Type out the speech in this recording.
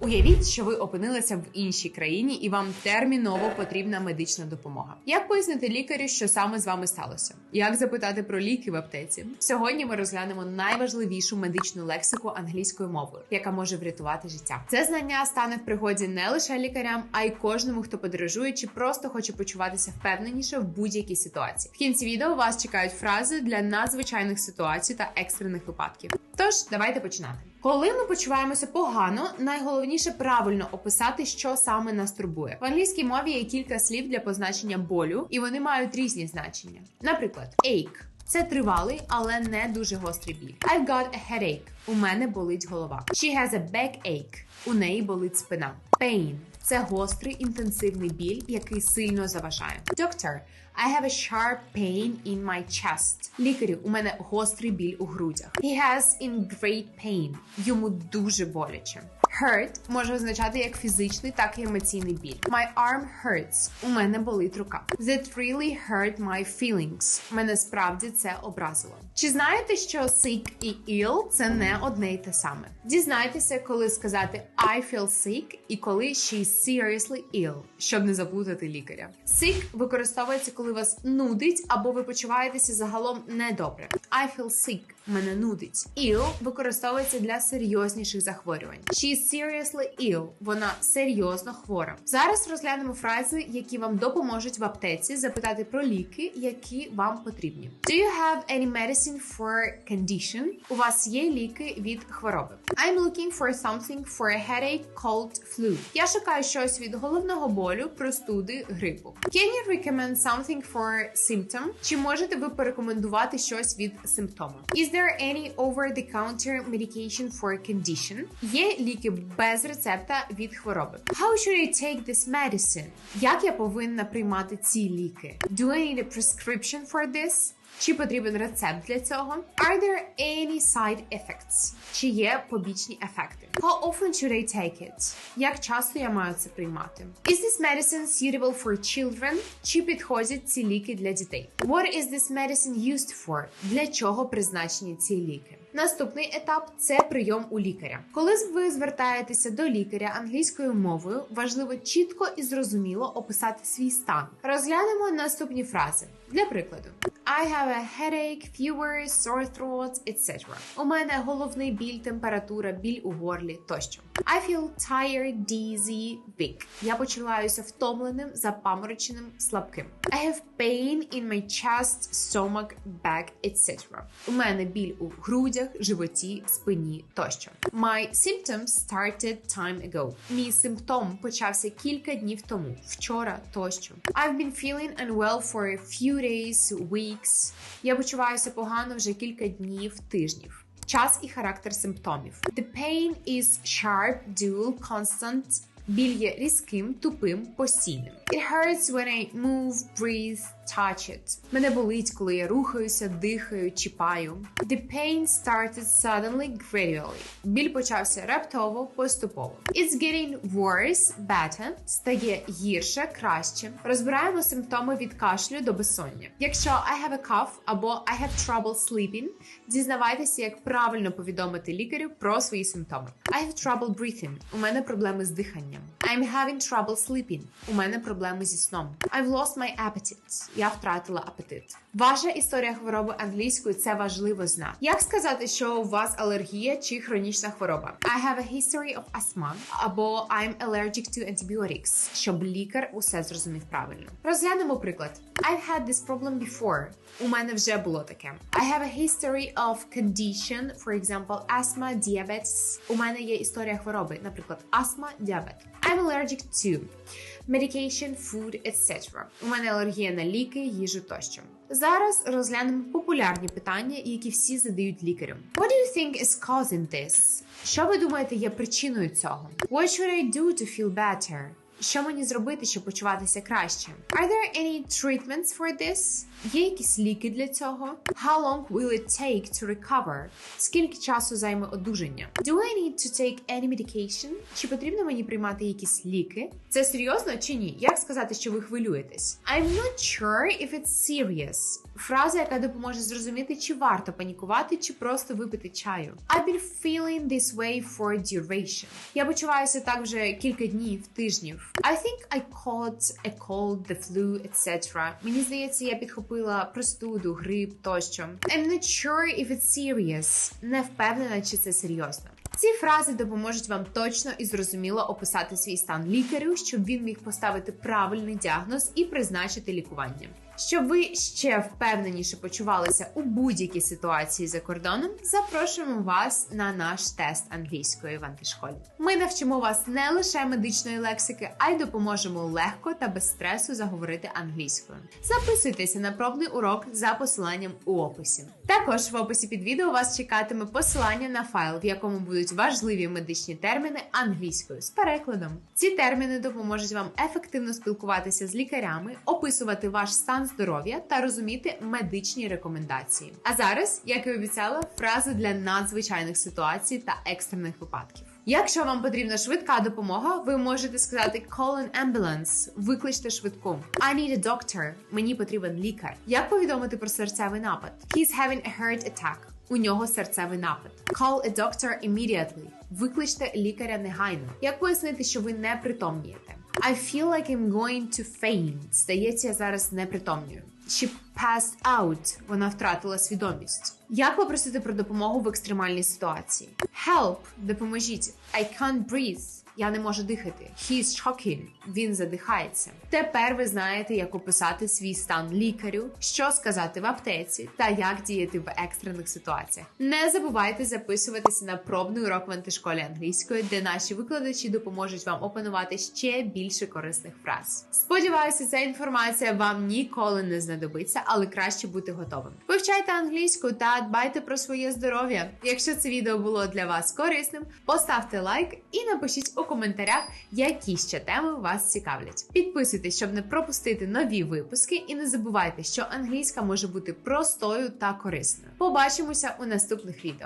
Уявіть, що ви опинилися в іншій країні і вам терміново потрібна медична допомога. Як пояснити лікарю, що саме з вами сталося? Як запитати про ліки в аптеці? Сьогодні ми розглянемо найважливішу медичну лексику англійською мовою, яка може врятувати життя. Це знання стане в пригоді не лише лікарям, а й кожному, хто подорожує чи просто хоче почуватися впевненіше в будь-якій ситуації. В кінці відео вас чекають фрази для надзвичайних ситуацій та екстрених випадків. Тож давайте починати. Коли ми почуваємося погано, найголовніше правильно описати, що саме нас турбує. В англійській мові є кілька слів для позначення болю, і вони мають різні значення. Наприклад, ache – це тривалий, але не дуже гострий біль. I've got a headache. У мене болить голова. She has a backache. У неї болить спина. Pain – це гострий інтенсивний біль, який сильно заважає. Doctor – I have a sharp pain in my chest. Лікарю, у мене гострий біль у грудях. He has in great pain. Йому дуже боляче. Hurt може означати як фізичний, так і емоційний біль. My arm hurts. У мене болить рука. That really hurt my feelings. Мене справді це образило. Чи знаєте, що sick і ill – це не одне й те саме? Дізнайтеся, коли сказати I feel sick і коли she's seriously ill, щоб не заплутати лікаря. Sick використовується, коли вас нудить або ви почуваєтеся загалом недобре. I feel sick. Мене нудить. Ill використовується для серйозніших захворювань. She's seriously ill. Вона серйозно хвора. Зараз розглянемо фрази, які вам допоможуть в аптеці запитати про ліки, які вам потрібні. Do you have any medicine for condition? У вас є ліки від хвороби. I'm looking for something for a headache, cold, flu. Я шукаю щось від головного болю, простуди, грипу. Can you recommend something for symptom? Чи можете ви порекомендувати щось від симптому? Is there any over-the-counter medication for condition? Є ліки без рецепта від хвороби. How should I take this medicine? Як я повинна приймати ці ліки? Do I need a prescription for this? Чи потрібен рецепт для цього? Are there any side effects? Чи є побічні ефекти? How often should I take it? Як часто я маю це приймати? Is this medicine suitable for children? Чи підходять ці ліки для дітей? What is this medicine used for? Для чого призначені ці ліки? Наступний етап це прийом у лікаря. Коли ви звертаєтеся до лікаря англійською мовою, важливо чітко і зрозуміло описати свій стан. Розглянемо наступні фрази. Для прикладу, I have a headache, fever, sore throat, etc. У мене головний біль, температура, біль у горлі тощо. I feel tired, dizzy, weak. Я почуваюся втомленим, запамороченим, слабким. I have pain in my chest, stomach, back, etc. У мене біль у грудях, животі, спині тощо. My symptoms started time ago. Мій симптом почався кілька днів тому, вчора тощо. I've been feeling unwell for a few days, weeks. Я почуваюся погано вже кілька днів, тижнів. Час і характер симптомів. The pain is sharp, dual, constant. Біль є різким, тупим, постійним. It hurts when I move, breathe, touch it. Мене болить, коли я рухаюся, дихаю, чіпаю. The pain started suddenly, gradually. Біль почався раптово, поступово. It's getting worse, better. Стає гірше, краще. Розбираємо симптоми від кашлю до безсоння. Якщо I have a cough або I have trouble sleeping, дізнавайтеся, як правильно повідомити лікарю про свої симптоми. I have trouble breathing. У мене проблеми з диханням. I'm having trouble sleeping. У мене проблеми зі сном. I've lost my appetite. Я втратила апетит. Ваша історія хвороби англійською це важливо знати. Як сказати, що у вас алергія чи хронічна хвороба? I have a history of asthma або I'm allergic to antibiotics, щоб лікар усе зрозумів правильно. Розглянемо приклад. I've had this problem before. У мене вже було таке. I have a history of condition, for example, asthma, diabetes. У мене є історія хвороби, наприклад, астма, діабет. I'm allergic to medication, food, etc. У мене алергія на ліки, їжу тощо. Зараз розглянемо популярні питання, які всі задають лікарю. What do you think is causing this? Що ви думаєте є причиною цього? What should I do to feel better? Що мені зробити, щоб почуватися краще? Are there any treatments for this? Є якісь ліки для цього? How long will it take to recover? Скільки часу займе одужання? Do I need to take any medication? Чи потрібно мені приймати якісь ліки? Це серйозно чи ні? Як сказати, що ви хвилюєтесь? I'm not sure if it's serious. Фраза, яка допоможе зрозуміти, чи варто панікувати, чи просто випити чаю. I've been feeling this way for duration. Я почуваюся так вже кілька днів, тижнів. I think I caught a cold, the flu, etc. Мені здається, я підхопила простуду, грип тощо. I'm not sure if it's serious. Не впевнена, чи це серйозно. Ці фрази допоможуть вам точно і зрозуміло описати свій стан лікарю, щоб він міг поставити правильний діагноз і призначити лікування. Щоб ви ще впевненіше почувалися у будь-якій ситуації за кордоном, запрошуємо вас на наш тест англійської в антишколі. Ми навчимо вас не лише медичної лексики, а й допоможемо легко та без стресу заговорити англійською. Записуйтеся на пробний урок за посиланням у описі. Також в описі під відео вас чекатиме посилання на файл, в якому будуть важливі медичні терміни англійською з перекладом. Ці терміни допоможуть вам ефективно спілкуватися з лікарями, описувати ваш стан здоров'я та розуміти медичні рекомендації. А зараз, як і обіцяла, фрази для надзвичайних ситуацій та екстрених випадків. Якщо вам потрібна швидка допомога, ви можете сказати «Call an ambulance», викличте швидку. I need a doctor. Мені потрібен лікар. Як повідомити про серцевий напад? He's having a heart attack. У нього серцевий напад. Call a doctor immediately. Викличте лікаря негайно. Як пояснити, що ви не притомнієте? I feel like I'm going to faint. Здається, я зараз не притомнюю. She passed out. Вона втратила свідомість. Як попросити про допомогу в екстремальній ситуації? Help! Допоможіть. I can't breathe. Я не можу дихати. He's shocking. Він задихається. Тепер ви знаєте, як описати свій стан лікарю, що сказати в аптеці та як діяти в екстрених ситуаціях. Не забувайте записуватися на пробний урок в антишколі англійської, де наші викладачі допоможуть вам опанувати ще більше корисних фраз. Сподіваюся, ця інформація вам ніколи не знадобиться, але краще бути готовим. Вивчайте англійську та дбайте про своє здоров'я. Якщо це відео було для вас корисним, поставте лайк і напишіть у коментарях, які ще теми вас цікавлять. Підписуйтесь, щоб не пропустити нові випуски, і не забувайте, що англійська може бути простою та корисною. Побачимося у наступних відео.